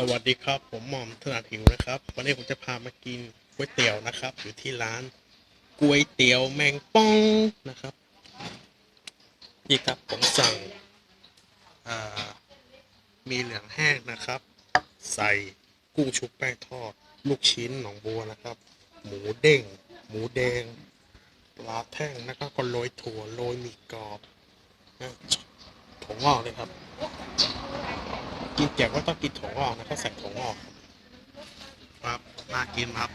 สวัสดีครับ ผมหม่อมถนัดหิวนะครับ วันนี้ผมจะพามากินก๋วยเตี๋ยวนะครับ อยู่ที่ร้านก๋วยเตี๋ยวแมงป่องนะครับ นี่ครับผมสั่งมีเหลืองแห้งนะครับ ใส่กุ้งชุบแป้งทอด ลูกชิ้นหนองบัวนะครับ หมูเด้ง หมูแดงปลาแท่งแล้วก็ก็โรยถั่วโรยมีกรอบนะถั่วงอกเลยครับ กินแจกว่าต้องกินถั่วงอกนะครับใส่ถั่วงอก ครับน่ากินครับ